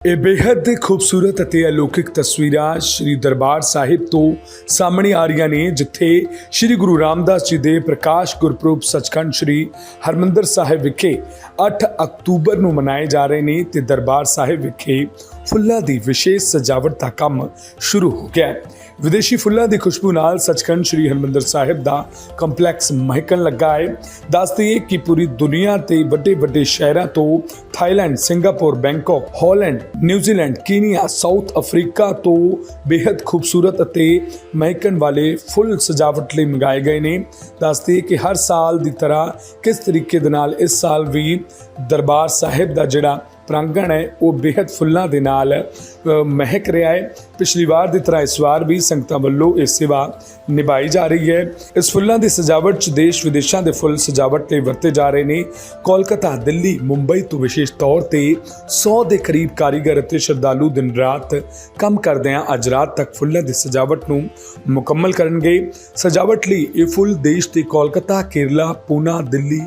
ਇਹ ਬੇहद ਖੂਬਸੂਰਤ ਅਤੇ ਅਲੌਕਿਕ ਤਸਵੀਰਾਂ ਸ੍ਰੀ ਦਰਬਾਰ ਸਾਹਿਬ ਤੋਂ ਸਾਹਮਣੇ ਆ ਰਹੀਆਂ ਨੇ, ਜਿੱਥੇ ਸ੍ਰੀ ਗੁਰੂ ਰਾਮਦਾਸ ਜੀ ਦੇ ਪ੍ਰਕਾਸ਼ ਗੁਰਪੁਰਬ ਸੱਚਖੰਡ ਸ੍ਰੀ ਹਰਮੰਦਰ ਸਾਹਿਬ ਵਿਖੇ 8 ਅਕਤੂਬਰ ਨੂੰ ਮਨਾਏ ਜਾ ਰਹੇ ਨੇ ਤੇ ਦਰਬਾਰ ਸਾਹਿਬ ਵਿਖੇ ਫੁੱਲਾਂ ਦੀ ਵਿਸ਼ੇਸ਼ ਸਜਾਵਟ ਦਾ ਕੰਮ ਸ਼ੁਰੂ ਹੋ ਗਿਆ ਹੈ। ਵਿਦੇਸ਼ੀ ਫੁੱਲਾਂ ਦੀ ਖੁਸ਼ਬੂ ਨਾਲ ਸੱਚਖੰਡ ਸ੍ਰੀ ਹਰਮੰਦਰ ਸਾਹਿਬ ਦਾ ਕੰਪਲੈਕਸ ਮਹਿਕਣ ਲੱਗਾ ਹੈ। ਦੱਸ ਦੱਸਦੇ ਕਿ ਪੂਰੀ ਦੁਨੀਆ ਤੇ ਵੱਡੇ ਵੱਡੇ ਸ਼ਹਿਰਾਂ ਤੋਂ Thailand, Singapore, Bangkok, Holland, New Zealand, Kenya, South Africa ਤੋਂ ਬੇहद ਖੂਬਸੂਰਤ ਅਤੇ ਮਹਿਕਣ ਵਾਲੇ ਫੁੱਲ ਸਜਾਵਟ ਲਈ ਮੰਗਾਏ ਗਏ ਨੇ। ਦੱਸ ਦੱਸਦੇ ਕਿ ਹਰ ਸਾਲ ਦੀ ਤਰ੍ਹਾਂ ਕਿਸ ਤਰੀਕੇ ਦੇ ਨਾਲ ਇਸ ਸਾਲ ਵੀ ਦਰਬਾਰ ਸਾਹਿਬ ਦਾ ਜਿਹੜਾ ਪ੍ਰਾਂਗਣ ਹੈ, ਉਹ ਬੇहद ਫੁੱਲਾਂ ਦੇ ਨਾਲ ਮਹਿਕ ਰਿਹਾ ਹੈ। ਪਿਛਲੀ ਵਾਰ ਦੀ ਤਰ੍ਹਾਂ ਇਸ ਵਾਰ ਵੀ ਸੰਗਤਾਂ ਵੱਲੋਂ ਇਹ ਸੇਵਾ ਨਿਭਾਈ ਜਾ ਰਹੀ ਹੈ। ਇਸ ਫੁੱਲਾਂ ਦੀ ਸਜਾਵਟ 'ਚ ਦੇਸ਼ ਵਿਦੇਸ਼ਾਂ ਦੇ ਫੁੱਲ ਸਜਾਵਟ ਲਈ ਵਰਤੇ ਜਾ ਰਹੇ ਨੇ। ਕੋਲਕਾਤਾ, ਦਿੱਲੀ, ਮੁੰਬਈ ਤੋਂ ਵਿਸ਼ੇਸ਼ ਤੌਰ ਤੇ 100 ਦੇ ਕਰੀਬ ਕਾਰੀਗਰ ਅਤੇ ਸ਼ਰਧਾਲੂ ਦਿਨ ਰਾਤ ਕੰਮ ਕਰਦੇ ਆ ਅੱਜ ਰਾਤ ਤੱਕ ਫੁੱਲਾਂ ਦੀ ਸਜਾਵਟ ਨੂੰ ਮੁਕੰਮਲ ਕਰਨਗੇ। ਸਜਾਵਟ ਲਈ ਇਹ ਫੁੱਲ ਦੇਸ਼ ਦੇ ਕੋਲਕਾਤਾ, ਕੇਰਲਾ, ਪੂਨਾ, ਦਿੱਲੀ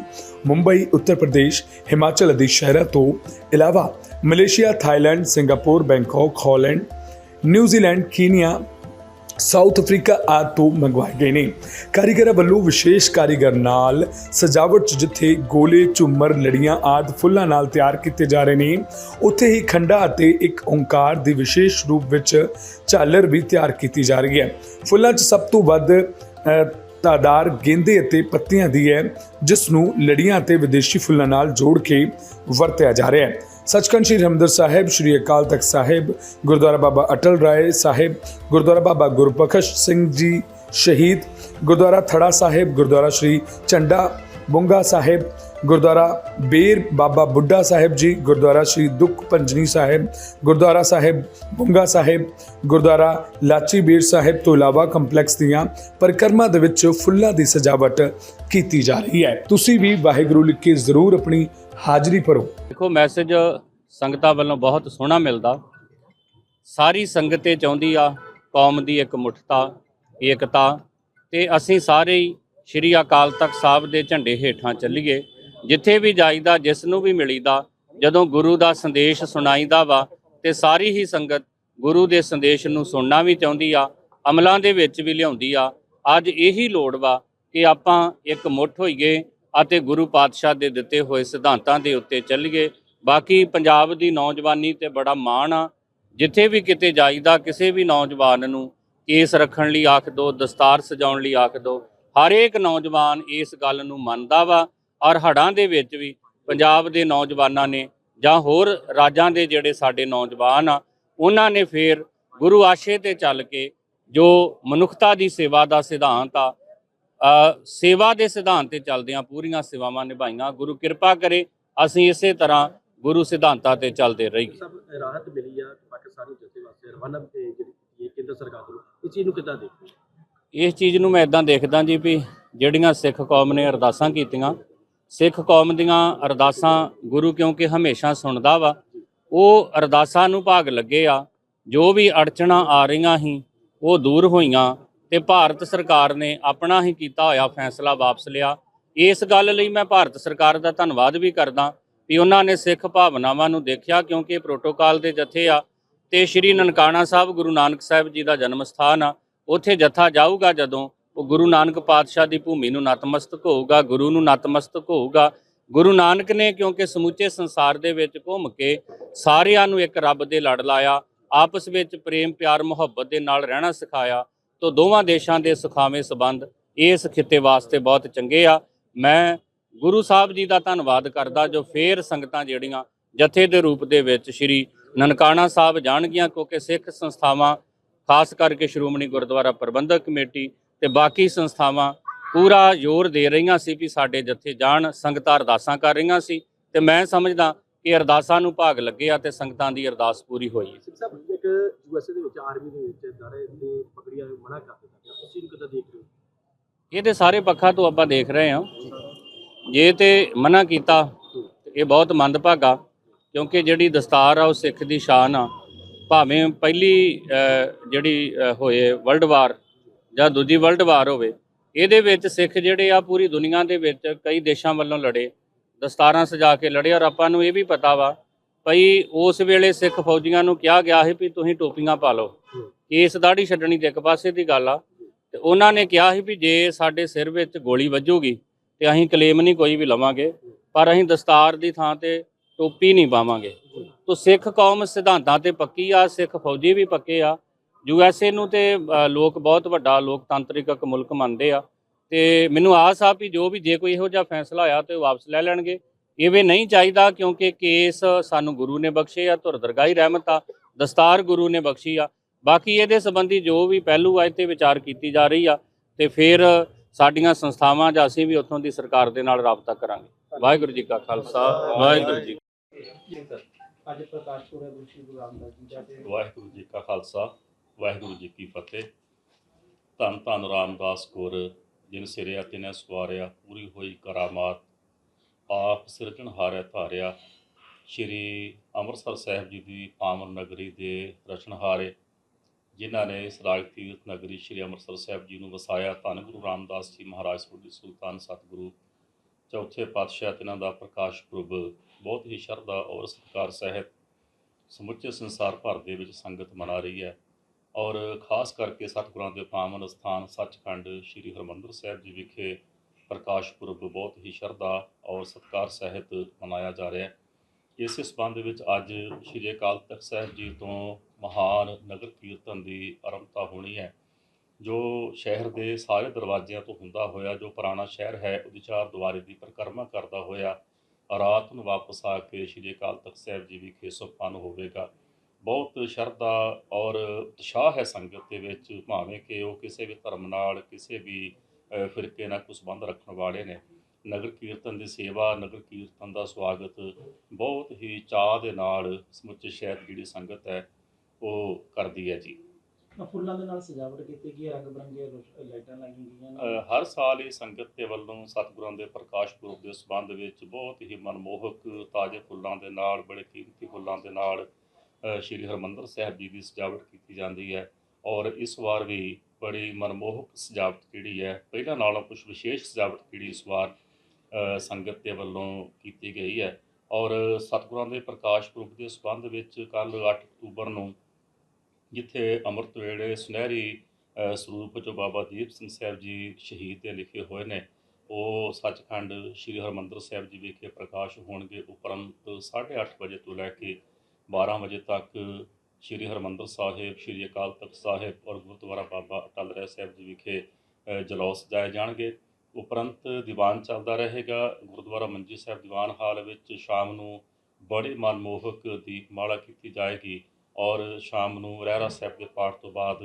ਮੁੰਬਈ, ਉੱਤਰ ਪ੍ਰਦੇਸ਼, ਹਿਮਾਚਲ ਆਦਿ ਸ਼ਹਿਰਾਂ ਤੋਂ ਇਲਾਵਾ Malaysia, Thailand, Singapore Bangkok Holland, New Zealand, Kenya, South Africa ਆਦਿ ਤੋਂ ਮੰਗਵਾਏ ਗਏ ਨੇ। ਕਾਰੀਗਰਾਂ ਵੱਲੋਂ ਵਿਸ਼ੇਸ਼ ਕਾਰੀਗਰ ਨਾਲ ਸਜਾਵਟ 'ਚ ਜਿੱਥੇ ਗੋਲੇ, ਝੁੰਮਰ, ਲੜੀਆਂ ਆਦਿ ਫੁੱਲਾਂ ਨਾਲ ਤਿਆਰ ਕੀਤੇ ਜਾ ਰਹੇ ਨੇ, ਉੱਥੇ ਹੀ ਖੰਡਾ ਅਤੇ ਇੱਕ ਓੰਕਾਰ ਦੀ ਵਿਸ਼ੇਸ਼ ਰੂਪ ਵਿੱਚ ਝਾਲਰ ਵੀ ਤਿਆਰ ਕੀਤੀ ਜਾ ਰਹੀ ਹੈ। ਫੁੱਲਾਂ 'ਚ ਸਭ ਤੋਂ ਵੱਧ ਤਾਦਾਰ ਗੇਂਦੇ ਅਤੇ ਪੱਤੀਆਂ ਦੀ ਹੈ ਜਿਸ ਨੂੰ ਲੜੀਆਂ ਅਤੇ ਵਿਦੇਸ਼ੀ ਫੁੱਲਾਂ ਨਾਲ ਜੋੜ ਕੇ ਵਰਤਿਆ ਜਾ ਰਿਹਾ ਹੈ। ਸੱਚਖੰਡ ਸ੍ਰੀ ਹਰਿਮੰਦਰ ਸਾਹਿਬ, ਸ੍ਰੀ ਅਕਾਲ ਤਖਤ ਸਾਹਿਬ, ਗੁਰਦੁਆਰਾ ਬਾਬਾ ਅਟਲ ਰਾਏ ਸਾਹਿਬ, ਗੁਰਦੁਆਰਾ ਬਾਬਾ ਗੁਰਪਖਸ਼ ਸਿੰਘ ਜੀ ਸ਼ਹੀਦ, ਗੁਰਦੁਆਰਾ ਥੜਾ ਸਾਹਿਬ, ਗੁਰਦੁਆਰਾ ਸ੍ਰੀ ਚੰਡਾ ਬੁੰਗਾ ਸਾਹਿਬ ਗੁਰਦੁਆਰਾ ਬੇਰ ਬਾਬਾ ਬੁੱਢਾ ਸਾਹਿਬ ਜੀ, ਗੁਰਦੁਆਰਾ ਸ੍ਰੀ ਦੁੱਖ ਪੰਜਨੀ ਸਾਹਿਬ, ਗੁਰਦੁਆਰਾ ਸਾਹਿਬ ਬੁੰਗਾ ਸਾਹਿਬ, ਗੁਰਦੁਆਰਾ ਲਾਚੀ ਬੀਰ ਸਾਹਿਬ ਤੋਂ ਇਲਾਵਾ ਕੰਪਲੈਕਸ ਦੀਆਂ ਪਰਿਕਰਮਾ ਦੇ ਵਿੱਚ ਫੁੱਲਾਂ ਦੀ ਸਜਾਵਟ ਕੀਤੀ ਜਾ ਰਹੀ ਹੈ। ਤੁਸੀਂ ਵੀ ਵਾਹਿਗੁਰੂ ਲਿਖ ਕੇ ਜ਼ਰੂਰ ਆਪਣੀ ਹਾਜ਼ਰੀ ਭਰੋ। ਦੇਖੋ ਮੈਸੇਜ ਸੰਗਤਾਂ ਵੱਲੋਂ ਬਹੁਤ ਸੋਹਣਾ ਮਿਲਦਾ। ਸਾਰੀ ਸੰਗਤ ਇਹ ਚਾਹੁੰਦੀ ਆ, ਕੌਮ ਦੀ ਇੱਕ ਮੁੱਠਤਾ, ਏਕਤਾ ਤੇ ਅਸੀਂ ਸਾਰੇ ਹੀ ਸ਼੍ਰੀ ਅਕਾਲ ਤਖਤ ਸਾਹਿਬ ਦੇ ਝੰਡੇ ਹੇਠਾਂ ਚੱਲੀਏ। ਜਿੱਥੇ ਵੀ ਜਾਈਦਾ, ਜਿਸ ਨੂੰ ਵੀ ਮਿਲੀਦਾ, ਜਦੋਂ ਗੁਰੂ ਦਾ ਸੰਦੇਸ਼ ਸੁਣਾਈਦਾ ਵਾ ਤੇ ਸਾਰੀ ਹੀ ਸੰਗਤ ਗੁਰੂ ਦੇ ਸੰਦੇਸ਼ ਨੂੰ ਸੁਣਨਾ ਵੀ ਚਾਹੁੰਦੀ ਆ, ਅਮਲਾਂ ਦੇ ਵਿੱਚ ਵੀ ਲਿਆਉਂਦੀ ਆ। ਅੱਜ ਇਹੀ ਲੋੜ ਵਾ ਕਿ ਆਪਾਂ ਇੱਕ ਮੁੱਠ ਹੋਈਏ ਅਤੇ ਗੁਰੂ ਪਾਤਸ਼ਾਹ ਦੇ ਦਿੱਤੇ ਹੋਏ ਸਿਧਾਂਤਾਂ ਦੇ ਉੱਤੇ ਚੱਲੀਏ। ਬਾਕੀ ਪੰਜਾਬ ਦੀ ਨੌਜਵਾਨੀ ਤੇ ਬੜਾ ਮਾਣ ਆ। ਜਿੱਥੇ ਵੀ ਕਿਤੇ ਜਾਈਦਾ, ਕਿਸੇ ਵੀ ਨੌਜਵਾਨ ਨੂੰ ਕੇਸ ਰੱਖਣ ਲਈ ਆਖ ਦੋ, ਦਸਤਾਰ ਸਜਾਉਣ ਲਈ ਆਖ ਦੋ। ਹਰ ਇੱਕ ਨੌਜਵਾਨ ਇਸ ਗੱਲ ਨੂੰ ਮੰਨਦਾ ਵਾ ਔਰ ਹੜਾਂ ਦੇ ਵਿੱਚ ਵੀ ਪੰਜਾਬ ਦੇ ਨੌਜਵਾਨਾਂ ਨੇ ਜਾਂ ਹੋਰ ਰਾਜਾਂ ਦੇ ਜਿਹੜੇ ਸਾਡੇ ਨੌਜਵਾਨ ਆ ਉਹਨਾਂ ਨੇ ਫੇਰ ਗੁਰੂ ਆਸ਼ੇ ਤੇ ਚੱਲ ਕੇ ਜੋ ਮਨੁੱਖਤਾ ਦੀ ਸੇਵਾ ਦਾ ਸਿਧਾਂਤ ਆ ਸੇਵਾ ਦੇ ਸਿਧਾਂਤ ਤੇ ਚੱਲਦਿਆਂ ਪੂਰੀਆਂ ਸੇਵਾਵਾਂ ਨਿਭਾਈਆਂ। ਗੁਰੂ ਕਿਰਪਾ ਕਰੇ ਅਸੀਂ ਇਸੇ ਤਰ੍ਹਾਂ ਗੁਰੂ ਸਿਧਾਂਤਾਂ ਤੇ ਚੱਲਦੇ ਰਹੀਏ। ਸਭ ਰਾਹਤ ਮਿਲੀ ਆ ਪਾਕਿਸਤਾਨੀ ਜਥੇ ਵਾਸਤੇ ਰਵਾਨਾ ਤੇ ਜਿਹੜੀ ਇਹ ਕੇਂਦਰ ਸਰਕਾਰ ਵੱਲੋਂ। ਇਸ ਚੀਜ਼ ਨੂੰ ਕਿੱਦਾਂ ਦੇਖਦੇ? ਇਸ ਚੀਜ਼ ਨੂੰ ਮੈਂ ਇਦਾਂ ਦੇਖਦਾ ਜੀ ਵੀ ਜਿਹੜੀਆਂ ਸਿੱਖ ਕੌਮ ਨੇ ਅਰਦਾਸਾਂ ਕੀਤੀਆਂ ਸਿੱਖ ਕੌਮ ਦੀਆਂ ਅਰਦਾਸਾਂ ਗੁਰੂ ਕਿਉਂਕਿ ਹਮੇਸ਼ਾ ਸੁਣਦਾ ਵਾ, ਉਹ ਅਰਦਾਸਾਂ ਨੂੰ ਭਾਗ ਲੱਗੇ ਆ। ਜੋ ਵੀ ਅੜਚਣਾ ਆ ਰਹੀਆਂ ਸੀ, ਉਹ ਦੂਰ ਹੋਈਆਂ ਤੇ ਭਾਰਤ ਸਰਕਾਰ ਨੇ ਆਪਣਾ ਹੀ ਕੀਤਾ ਹੋਇਆ ਫੈਸਲਾ ਵਾਪਸ ਲਿਆ। ਇਸ ਗੱਲ ਲਈ ਮੈਂ ਭਾਰਤ ਸਰਕਾਰ ਦਾ ਧੰਨਵਾਦ ਵੀ ਕਰਦਾ ਵੀ ਉਹਨਾਂ ਨੇ ਸਿੱਖ ਭਾਵਨਾਵਾਂ ਨੂੰ ਦੇਖਿਆ, ਕਿਉਂਕਿ ਪ੍ਰੋਟੋਕਾਲ ਦੇ ਜਥੇ ਆ ਤੇ ਸ਼੍ਰੀ ਨਨਕਾਣਾ ਸਾਹਿਬ ਗੁਰੂ ਨਾਨਕ ਸਾਹਿਬ ਜੀ ਦਾ ਜਨਮ ਸਥਾਨ ਆ। ਉੱਥੇ ਜਥਾ ਜਾਊਗਾ ਜਦੋਂ ਉਹ ਗੁਰੂ ਨਾਨਕ ਪਾਤਸ਼ਾਹ ਦੀ ਭੂਮੀ ਨੂੰ ਨਤਮਸਤਕ ਹੋਊਗਾ, ਗੁਰੂ ਨੂੰ ਨਤਮਸਤਕ ਹੋਊਗਾ। ਗੁਰੂ ਨਾਨਕ ਨੇ ਕਿਉਂਕਿ ਸਮੁੱਚੇ ਸੰਸਾਰ ਦੇ ਵਿੱਚ ਘੁੰਮ ਕੇ ਸਾਰਿਆਂ ਨੂੰ ਇੱਕ ਰੱਬ ਦੇ ਲੜ ਲਾਇਆ, ਆਪਸ ਵਿੱਚ ਪ੍ਰੇਮ, ਪਿਆਰ, ਮੁਹੱਬਤ ਦੇ ਨਾਲ ਰਹਿਣਾ ਸਿਖਾਇਆ, ਤੋਂ ਦੋਵਾਂ ਦੇਸ਼ਾਂ ਦੇ ਸੁਖਾਵੇਂ ਸਬੰਧ ਇਸ ਖਿੱਤੇ ਵਾਸਤੇ ਬਹੁਤ ਚੰਗੇ ਆ। ਮੈਂ ਗੁਰੂ ਸਾਹਿਬ ਜੀ ਦਾ ਧੰਨਵਾਦ ਕਰਦਾ ਜੋ ਫੇਰ ਸੰਗਤਾਂ ਜਿਹੜੀਆਂ ਜਥੇ ਦੇ ਰੂਪ ਦੇ ਵਿੱਚ ਸ਼੍ਰੀ ਨਨਕਾਣਾ ਸਾਹਿਬ ਜਾਣਗੀਆਂ, ਕਿਉਂਕਿ ਸਿੱਖ ਸੰਸਥਾਵਾਂ, ਖਾਸ ਕਰਕੇ ਸ਼੍ਰੋਮਣੀ ਗੁਰਦੁਆਰਾ ਪ੍ਰਬੰਧਕ ਕਮੇਟੀ ਤੇ ਬਾਕੀ ਸੰਸਥਾਵਾਂ ਪੂਰਾ ਜ਼ੋਰ ਦੇ ਰਹੀਆਂ ਸੀ ਵੀ ਸਾਡੇ ਜਥੇ ਜਾਣ ਸੰਗਤਾਂ ਅਰਦਾਸਾਂ ਕਰ ਰਹੀਆਂ ਸੀ ਤੇ ਮੈਂ ਸਮਝਦਾ ਕਿ ਅਰਦਾਸਾਂ ਨੂੰ ਭਾਗ ਲੱਗਿਆ ਤੇ ਸੰਗਤਾਂ ਦੀ ਅਰਦਾਸ ਪੂਰੀ ਹੋਈ ਸਿੰਘ ਸਾਹਿਬ ਇੱਕ ਯੂਐਸਏ ਦੇ ਵਿੱਚ ਆਰਮੀ ਦੇ ਵਿੱਚ ਦਾੜੇ ਤੇ ਪਗੜੀਆਂ ਨੂੰ ਮਨਾ ਕਰ ਦਿੱਤਾ ਗਿਆ। ਉਸ ਚੀਜ਼ ਨੂੰ ਕਿੱਦਾਂ ਦੇਖ ਰਹੇ ਹੋ? ਇਹਦੇ ਸਾਰੇ ਪੱਖਾਂ ਤੋਂ ਆਪਾਂ ਦੇਖ ਰਹੇ ਹਾਂ। ਜੇ ਤੇ ਮਨਾ ਕੀਤਾ ਇਹ ਬਹੁਤ ਮੰਦਭਾਗਾ ਕਿਉਂਕਿ ਜਿਹੜੀ ਦਸਤਾਰ ਆ ਉਹ ਸਿੱਖ ਦੀ ਸ਼ਾਨ ਆ। ਭਾਵੇਂ ਪਹਿਲੀ ਜਿਹੜੀ ਹੋਏ ਵਰਲਡ ਵਾਰ ਜਾਂ ਦੂਜੀ ਵਰਲਡ ਵਾਰ ਹੋਵੇ, ਇਹਦੇ ਵਿੱਚ ਸਿੱਖ ਜਿਹੜੇ ਆ ਪੂਰੀ ਦੁਨੀਆ ਦੇ ਵਿੱਚ ਕਈ ਦੇਸ਼ਾਂ ਵੱਲੋਂ ਲੜੇ, ਦਸਤਾਰਾਂ ਸਜਾ ਕੇ ਲੜੇ ਔਰ ਆਪਾਂ ਨੂੰ ਇਹ ਵੀ ਪਤਾ ਵਾ ਭਈ ਉਸ ਵੇਲੇ ਸਿੱਖ ਫੌਜੀਆਂ ਨੂੰ ਕਿਹਾ ਗਿਆ ਸੀ ਵੀ ਤੁਸੀਂ ਟੋਪੀਆਂ ਪਾ ਲਓ। ਹੂੰ। ਕੇਸ ਦਾੜੀ ਛੱਡਣੀ ਤੇ ਇੱਕ ਪਾਸੇ ਦੀ ਗੱਲ ਆ। ਤੇ ਉਹਨਾਂ ਨੇ ਕਿਹਾ ਸੀ ਵੀ ਜੇ ਸਾਡੇ ਸਿਰ ਵਿੱਚ ਗੋਲੀ ਵੱਜੂਗੀ ਤੇ ਅਸੀਂ ਕਲੇਮ ਨਹੀਂ ਕੋਈ ਵੀ ਲਵਾਂਗੇ, ਪਰ ਅਸੀਂ ਦਸਤਾਰ ਦੀ ਥਾਂ ਤੇ ਟੋਪੀ ਨਹੀਂ ਪਾਵਾਂਗੇ। ਤੋ ਸਿੱਖ ਕੌਮ ਸਿਧਾਂਤਾਂ ਤੇ ਪੱਕੀ ਆ, ਸਿੱਖ ਫੌਜੀ ਵੀ ਪੱਕੇ ਆ। ਯੂਐਸਏ ਨੂੰ ਤੇ ਲੋਕ ਬਹੁਤ ਵੱਡਾ ਲੋਕਤੰਤਰਿਕ ਇੱਕ ਮੁਲਕ ਮੰਨਦੇ ਆ। ਤੇ ਮੈਨੂੰ ਆਸ ਆ ਵੀ ਜੋ ਵੀ ਜੇ ਕੋਈ ਇਹੋ ਜਿਹਾ ਫੈਸਲਾ ਹੋਇਆ ਤੇ ਉਹ ਵਾਪਸ ਲੈ ਲੈਣਗੇ। ਇਵੇਂ ਨਹੀਂ ਚਾਹੀਦਾ ਕਿਉਂਕਿ ਕੇਸ ਸਾਨੂੰ ਗੁਰੂ ਨੇ ਬਖਸ਼ੇ ਆ ਧੁਰ ਦਰਗਾਹੀ ਰਹਿਮਤ ਆ ਦਸਤਾਰ ਗੁਰੂ ਨੇ ਬਖਸ਼ੀ ਆ। ਬਾਕੀ ਇਹਦੇ ਸੰਬੰਧੀ ਜੋ ਵੀ ਪਹਿਲੂ ਆ ਇਹ ਤੇ ਵਿਚਾਰ ਕੀਤੀ ਜਾ ਰਹੀ ਆ ਤੇ ਫਿਰ ਸਾਡੀਆਂ ਸੰਸਥਾਵਾਂ ਜਾਂ ਅਸੀਂ ਵੀ ਉੱਥੋਂ ਦੀ ਸਰਕਾਰ ਦੇ ਨਾਲ ਰਾਬਤਾ ਕਰਾਂਗੇ। ਵਾਹਿਗੁਰੂ ਜੀ ਕਾ ਖਾਲਸਾ ਵਾਹਿਗੁਰੂ ਜੀ ਅੱਜ ਪ੍ਰਕਾਸ਼ ਪੁਰਬ ਗੁਰੂ ਸ਼੍ਰੀ ਗੁਰੂ ਰਾਮਦਾਸ ਜੀ ਵਾਹਿਗੁਰੂ ਜੀ ਕਾ ਖਾਲਸਾ। ਵਾਹਿਗੁਰੂ ਜੀ ਕੀ ਫਤਿਹ। ਧੰਨ ਧੰਨ ਰਾਮਦਾਸ ਗੁਰ, ਜਿਨ ਸਿਰਿਆ ਤਿਨੈ ਸਵਾਰਿਆ, ਪੂਰੀ ਹੋਈ ਕਰਾਮਾਤ। ਆਪ ਸਿਰਜਣਹਾਰੈ ਧਾਰਿਆ। ਸ਼੍ਰੀ ਅੰਮ੍ਰਿਤਸਰ ਸਾਹਿਬ ਜੀ ਦੀ ਪਾਵਨ ਨਗਰੀ ਦੇ ਰਚਨਹਾਰੇ ਜਿਨ੍ਹਾਂ ਨੇ ਸਰਾਗ ਤੀਰਥ ਨਗਰੀ ਸ਼੍ਰੀ ਅੰਮ੍ਰਿਤਸਰ ਸਾਹਿਬ ਜੀ ਨੂੰ ਵਸਾਇਆ। ਧੰਨ ਗੁਰੂ ਰਾਮਦਾਸ ਜੀ ਮਹਾਰਾਜ ਸੋਢੀ ਸੁਲਤਾਨ ਸਤਿਗੁਰੂ, ਚੌਥੇ ਪਾਤਸ਼ਾਹ ਤਿਨਾਂ ਦਾ ਪ੍ਰਕਾਸ਼ ਪੁਰਬ, ਬਹੁਤ ਹੀ ਸ਼ਰਧਾ ਔਰ ਸਤਿਕਾਰ ਸਹਿਤ ਸਮੁੱਚੇ ਸੰਸਾਰ ਭਰ ਦੇ ਵਿੱਚ ਸੰਗਤ ਮਨਾ ਰਹੀ ਹੈ। ਔਰ ਖਾਸ ਕਰਕੇ ਸਤਿਗੁਰਾਂ ਦੇ ਪਾਵਨ ਸਥਾਨ ਸੱਚਖੰਡ ਸ੍ਰੀ ਹਰਮੰਦਰ ਸਾਹਿਬ ਜੀ ਵਿਖੇ ਪ੍ਰਕਾਸ਼ ਪੁਰਬ ਬਹੁਤ ਹੀ ਸ਼ਰਧਾ ਔਰ ਸਤਿਕਾਰ ਸਹਿਤ ਮਨਾਇਆ ਜਾ ਰਿਹਾ ਹੈ। ਇਸੇ ਸਬੰਧ ਵਿੱਚ ਅੱਜ ਸ੍ਰੀ ਅਕਾਲ ਤਖਤ ਸਾਹਿਬ ਜੀ ਤੋਂ ਮਹਾਨ ਨਗਰ ਕੀਰਤਨ ਦੀ ਆਰੰਭਤਾ ਹੋਣੀ ਹੈ, ਜੋ ਸ਼ਹਿਰ ਦੇ ਸਾਰੇ ਦਰਵਾਜ਼ਿਆਂ ਤੋਂ ਹੁੰਦਾ ਹੋਇਆ, ਜੋ ਪੁਰਾਣਾ ਸ਼ਹਿਰ ਹੈ ਉਹਦੀ ਚਾਰ ਦੁਆਰੇ ਦੀ ਪਰਿਕਰਮਾ ਕਰਦਾ ਹੋਇਆ, ਰਾਤ ਨੂੰ ਵਾਪਸ ਆ ਕੇ ਸ੍ਰੀ ਅਕਾਲ ਤਖਤ ਸਾਹਿਬ ਜੀ ਵਿਖੇ ਸੰਪੰਨ ਹੋਵੇਗਾ। ਬਹੁਤ ਸ਼ਰਧਾ ਔਰ ਉਤਸ਼ਾਹ ਹੈ ਸੰਗਤ ਦੇ ਵਿੱਚ ਭਾਵੇਂ ਕਿ ਉਹ ਕਿਸੇ ਵੀ ਧਰਮ ਨਾਲ ਕਿਸੇ ਵੀ ਫਿਰਕੇ ਨਾਲ ਕੋਈ ਸੰਬੰਧ ਰੱਖਣ ਵਾਲੇ ਨੇ। ਨਗਰ ਕੀਰਤਨ ਦੀ ਸੇਵਾ ਨਗਰ ਕੀਰਤਨ ਦਾ ਸਵਾਗਤ ਬਹੁਤ ਹੀ ਚਾਹ ਦੇ ਨਾਲ ਸਮੁੱਚੇ ਸ਼ਹਿਰ ਜਿਹੜੀ ਸੰਗਤ ਹੈ ਉਹ ਕਰਦੀ ਹੈ ਜੀ। ਫੁੱਲਾਂ ਦੇ ਨਾਲ ਸਜਾਵਟ ਕੀਤੀ ਗਈ ਹੈ ਰੰਗ ਬਰੰਗੇ ਲਾਈਟਾਂ ਲਾਈਆਂ ਗਈਆਂ ਹਰ ਸਾਲ ਇਹ ਸੰਗਤ ਦੇ ਵੱਲੋਂ ਸਤਿਗੁਰਾਂ ਦੇ ਪ੍ਰਕਾਸ਼ ਪੁਰਬ ਦੇ ਸਬੰਧ ਵਿੱਚ ਬਹੁਤ ਹੀ ਮਨਮੋਹਕ ਤਾਜ਼ੇ ਫੁੱਲਾਂ ਦੇ ਨਾਲ ਬੜੇ ਕੀਮਤੀ ਫੁੱਲਾਂ ਦੇ ਨਾਲ ਸ਼੍ਰੀ ਹਰਮੰਦਰ ਸਾਹਿਬ ਜੀ ਦੀ ਸਜਾਵਟ ਕੀਤੀ ਜਾਂਦੀ ਹੈ ਔਰ ਇਸ ਵਾਰ ਵੀ ਬੜੀ ਮਨਮੋਹਕ ਸਜਾਵਟ ਜਿਹੜੀ ਹੈ, ਪਹਿਲਾਂ ਨਾਲੋਂ ਕੁਝ ਵਿਸ਼ੇਸ਼ ਸਜਾਵਟ ਜਿਹੜੀ ਇਸ ਵਾਰ ਸੰਗਤ ਦੇ ਵੱਲੋਂ ਕੀਤੀ ਗਈ ਹੈ ਔਰ ਸਤਿਗੁਰਾਂ ਦੇ ਪ੍ਰਕਾਸ਼ ਪੁਰਬ ਦੇ ਸਬੰਧ ਵਿੱਚ ਕੱਲ 8 ਅਕਤੂਬਰ ਨੂੰ ਜਿੱਥੇ ਅੰਮ੍ਰਿਤ ਵੇਲੇ ਸੁਨਹਿਰੀ ਸਰੂਪ ਜੋ ਬਾਬਾ ਦੀਪ ਸਿੰਘ ਸਾਹਿਬ ਜੀ ਸ਼ਹੀਦ ਦੇ ਲਿਖੇ ਹੋਏ ਨੇ, ਉਹ ਸੱਚਖੰਡ ਸ੍ਰੀ ਹਰਮੰਦਰ ਸਾਹਿਬ ਜੀ ਵਿਖੇ ਪ੍ਰਕਾਸ਼ ਹੋਣਗੇ ਉਪਰੰਤ 8:30 ਵਜੇ ਤੋਂ ਲੈ ਕੇ 12 ਵਜੇ ਤੱਕ ਸ੍ਰੀ ਹਰਮੰਦਰ ਸਾਹਿਬ ਸ੍ਰੀ ਅਕਾਲ ਤਖਤ ਸਾਹਿਬ ਔਰ ਗੁਰਦੁਆਰਾ ਬਾਬਾ ਅਟਲ ਰਹਿ ਸਾਹਿਬ ਜੀ ਵਿਖੇ ਅ, ਜਲੌਸ ਜਾਏ ਜਾਣਗੇ। ਉਪਰੰਤ ਦੀਵਾਨ ਚੱਲਦਾ ਰਹੇਗਾ। ਗੁਰਦੁਆਰਾ ਮੰਜੀ ਸਾਹਿਬ ਦੀਵਾਨ ਹਾਲ ਵਿੱਚ ਸ਼ਾਮ ਨੂੰ ਬੜੀ ਮਨਮੋਹਕ ਦੀਪਮਾਲਾ ਕੀਤੀ ਜਾਏਗੀ ਔਰ ਸ਼ਾਮ ਨੂੰ ਰਹਿਰਾ ਸਾਹਿਬ ਦੇ ਪਾਠ ਤੋਂ ਬਾਅਦ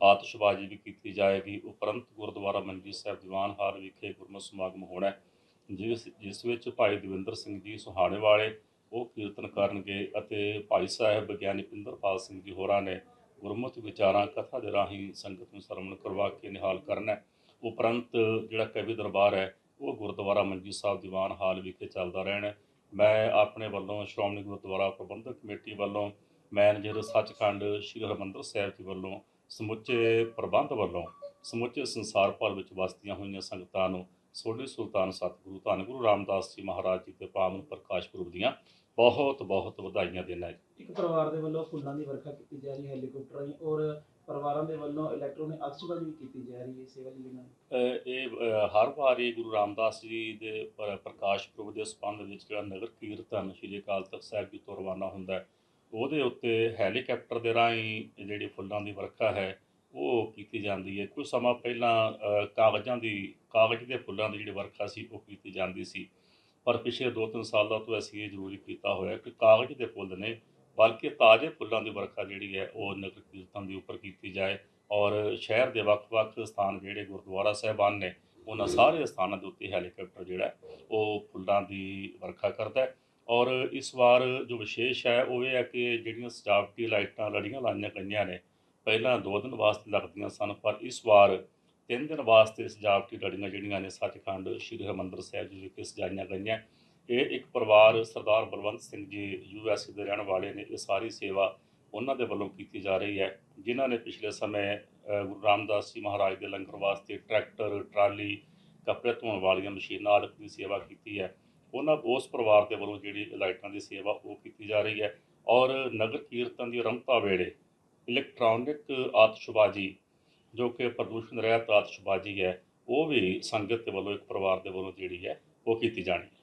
ਆਤਿਸ਼ਬਾਜ਼ੀ ਵੀ ਕੀਤੀ ਜਾਏਗੀ। ਉਪਰੰਤ ਗੁਰਦੁਆਰਾ ਮੰਜੀ ਸਾਹਿਬ ਦੀਵਾਨ ਹਾਲ ਵਿਖੇ ਗੁਰਮਤਿ ਸਮਾਗਮ ਹੋਣਾ ਹੈ, ਜਿਸ ਜਿਸ ਵਿੱਚ ਭਾਈ ਦਵਿੰਦਰ ਸਿੰਘ ਜੀ ਸੁਹਾਣੇ ਵਾਲੇ ਉਹ ਕੀਰਤਨ ਕਰਨਗੇ ਅਤੇ ਭਾਈ ਸਾਹਿਬ ਗਿਆਨੀ ਪਿੰਦਰਪਾਲ ਸਿੰਘ ਜੀ ਹੋਰਾਂ ਨੇ ਗੁਰਮਤਿ ਵਿਚਾਰਾਂ, ਕਥਾ ਦੇ ਰਾਹੀਂ ਸੰਗਤ ਨੂੰ ਸਰਵਣ ਕਰਵਾ ਕੇ ਨਿਹਾਲ ਕਰਨਾ ਉਪਰੰਤ ਜਿਹੜਾ ਕਵੀ ਦਰਬਾਰ ਹੈ, ਉਹ ਗੁਰਦੁਆਰਾ ਮੰਜੀ ਸਾਹਿਬ ਦੀਵਾਨ ਹਾਲ ਵਿਖੇ ਚੱਲਦਾ ਰਹਿਣਾ ਮੈਂ ਆਪਣੇ ਵੱਲੋਂ ਸ਼੍ਰੋਮਣੀ ਗੁਰਦੁਆਰਾ ਪ੍ਰਬੰਧਕ ਕਮੇਟੀ ਵੱਲੋਂ, ਮੈਨੇਜਰ ਸੱਚਖੰਡ ਸ੍ਰੀ ਹਰਿਮੰਦਰ ਸਾਹਿਬ ਜੀ ਵੱਲੋਂ, ਸਮੁੱਚੇ ਪ੍ਰਬੰਧ ਵੱਲੋਂ, ਸਮੁੱਚੇ ਸੰਸਾਰ ਭਰ ਵਿੱਚ ਵਸਦੀਆਂ ਹੋਈਆਂ ਸੰਗਤਾਂ ਨੂੰ ਸੋਢੀ ਸੁਲਤਾਨ ਸਤਿਗੁਰੂ ਧੰਨ ਗੁਰੂ ਰਾਮਦਾਸ ਜੀ ਮਹਾਰਾਜ ਜੀ ਦੇ ਪਾਵਨ ਪ੍ਰਕਾਸ਼ ਪੁਰਬ ਦੀਆਂ ਬਹੁਤ ਬਹੁਤ ਵਧਾਈਆਂ ਦੇਣਾ ਇੱਕ ਪਰਿਵਾਰ ਦੇ ਵੱਲੋਂ ਫੁੱਲਾਂ ਦੀ ਵਰਖਾ ਕੀਤੀ ਜਾ ਰਹੀ ਹੈ ਹੈਲੀਕਾਪਟਰ ਰਾਹੀਂ ਔਰ ਪਰਿਵਾਰਾਂ ਦੇ ਵੱਲੋਂ ਇਲੈਕਟ੍ਰੋਨਿਕ ਅਤਿਸ਼ਬਾਜ਼ੀ ਵੀ ਕੀਤੀ ਜਾ ਰਹੀ ਹੈ ਸੇਵਾ ਲਈ ਇਹਨਾਂ ਨੂੰ ਅ, ਇਹ ਹਰ ਵਾਰੀ ਗੁਰੂ ਰਾਮਦਾਸ ਜੀ ਦੇ ਪ੍ਰਕਾਸ਼ ਪੁਰਬ ਦੇ ਸੰਬੰਧ ਵਿੱਚ ਜਿਹੜਾ ਨਗਰ ਕੀਰਤਨ ਸ਼੍ਰੀ ਅਕਾਲ ਤਖਤ ਸਾਹਿਬ ਜੀ ਤੋਂ ਰਵਾਨਾ ਹੁੰਦਾ ਹੈ ਉਹਦੇ ਉੱਤੇ ਹੈਲੀਕਾਪਟਰ ਦੇ ਰਾਹੀਂ ਇਹ ਜਿਹੜੀ ਫੁੱਲਾਂ ਦੀ ਵਰਖਾ ਹੈ ਉਹ ਕੀਤੀ ਜਾਂਦੀ ਹੈ। ਕੁਝ ਸਮਾਂ ਪਹਿਲਾਂ ਕਾਗਜ਼ਾਂ ਦੀ, ਕਾਗਜ਼ ਦੇ ਫੁੱਲਾਂ ਦੀ ਜਿਹੜੀ ਵਰਖਾ ਸੀ, ਉਹ ਕੀਤੀ ਜਾਂਦੀ ਸੀ। ਪਰ ਪਿਛਲੇ 2-3 ਸਾਲਾਂ ਤੋਂ ਅਸੀਂ ਇਹ ਜ਼ਰੂਰੀ ਕੀਤਾ ਹੋਇਆ ਕਿ ਕਾਗਜ਼ ਦੇ ਫੁੱਲ ਨੇ, ਬਲਕਿ ਤਾਜ਼ੇ ਫੁੱਲਾਂ ਦੀ ਵਰਖਾ ਜਿਹੜੀ ਹੈ, ਉਹ ਨਗਰ ਕੀਰਤਨ ਦੇ ਉੱਪਰ ਕੀਤੀ ਜਾਏ। ਔਰ ਸ਼ਹਿਰ ਦੇ ਵੱਖ-ਵੱਖ ਸਥਾਨ ਜਿਹੜੇ ਗੁਰਦੁਆਰਾ ਸਾਹਿਬਾਨ ਨੇ, ਉਹਨਾਂ ਸਾਰੇ ਸਥਾਨਾਂ ਦੇ ਉੱਤੇ ਹੈਲੀਕਾਪਟਰ ਜਿਹੜਾ, ਉਹ ਫੁੱਲਾਂ ਦੀ ਵਰਖਾ ਕਰਦਾ ਹੈ। ਔਰ ਇਸ ਵਾਰ ਜੋ ਵਿਸ਼ੇਸ਼ ਹੈ, ਉਹ ਇਹ ਹੈ ਕਿ ਜਿਹੜੀਆਂ ਸਜਾਵਟੀ ਲਾਈਟਾਂ, ਲੜੀਆਂ ਲਾਈਆਂ ਗਈਆਂ ਨੇ ਪਹਿਲਾਂ 2 ਦਿਨ ਵਾਸਤੇ ਲੱਗਦੀਆਂ ਸਨ, ਪਰ ਇਸ ਵਾਰ 3 ਦਿਨ ਵਾਸਤੇ ਸਜਾਵਟੀ ਲੜੀਆਂ ਜਿਹੜੀਆਂ ਨੇ ਸੱਚਖੰਡ ਸ੍ਰੀ ਹਰਿਮੰਦਰ ਸਾਹਿਬ ਜੀ ਵਿਖੇ ਸਜਾਈਆਂ ਗਈਆਂ। ਇਹ ਇੱਕ ਪਰਿਵਾਰ ਸਰਦਾਰ ਬਲਵੰਤ ਸਿੰਘ ਜੀ ਯੂਐਸ ਦੇ ਰਹਿਣ ਵਾਲੇ ਨੇ, ਇਹ ਸਾਰੀ ਸੇਵਾ ਉਹਨਾਂ ਦੇ ਵੱਲੋਂ ਕੀਤੀ ਜਾ ਰਹੀ ਹੈ, ਜਿਨ੍ਹਾਂ ਨੇ ਪਿਛਲੇ ਸਮੇਂ ਗੁਰੂ ਰਾਮਦਾਸ ਜੀ ਮਹਾਰਾਜ ਦੇ ਲੰਗਰ ਵਾਸਤੇ ਟਰੈਕਟਰ, ਟਰਾਲੀ, ਕੱਪੜੇ ਧੋਣ ਵਾਲੀਆਂ ਮਸ਼ੀਨਾਂ ਆਦਿ ਦੀ ਸੇਵਾ ਕੀਤੀ ਹੈ। ਉਹਨਾਂ, ਉਸ ਪਰਿਵਾਰ ਦੇ ਵੱਲੋਂ ਜਿਹੜੀ ਲਾਈਟਾਂ ਦੀ ਸੇਵਾ ਉਹ ਕੀਤੀ ਜਾ ਰਹੀ ਹੈ ਔਰ ਨਗਰ ਕੀਰਤਨ ਦੀ ਆਰੰਭਤਾ ਵੇਲੇ ਇਲੈਕਟ੍ਰੋਨਿਕ ਆਤਿਸ਼ਬਾਜ਼ੀ, ਜੋ ਕਿ ਪ੍ਰਦੂਸ਼ਣ ਰਹਿਤ ਆਤਿਸ਼ਬਾਜ਼ੀ ਹੈ, ਉਹ ਵੀ ਸੰਗਤ ਦੇ ਵੱਲੋਂ, ਇੱਕ ਪਰਿਵਾਰ ਦੇ ਵੱਲੋਂ ਜਿਹੜੀ ਹੈ, ਉਹ ਕੀਤੀ ਜਾਣੀ ਹੈ।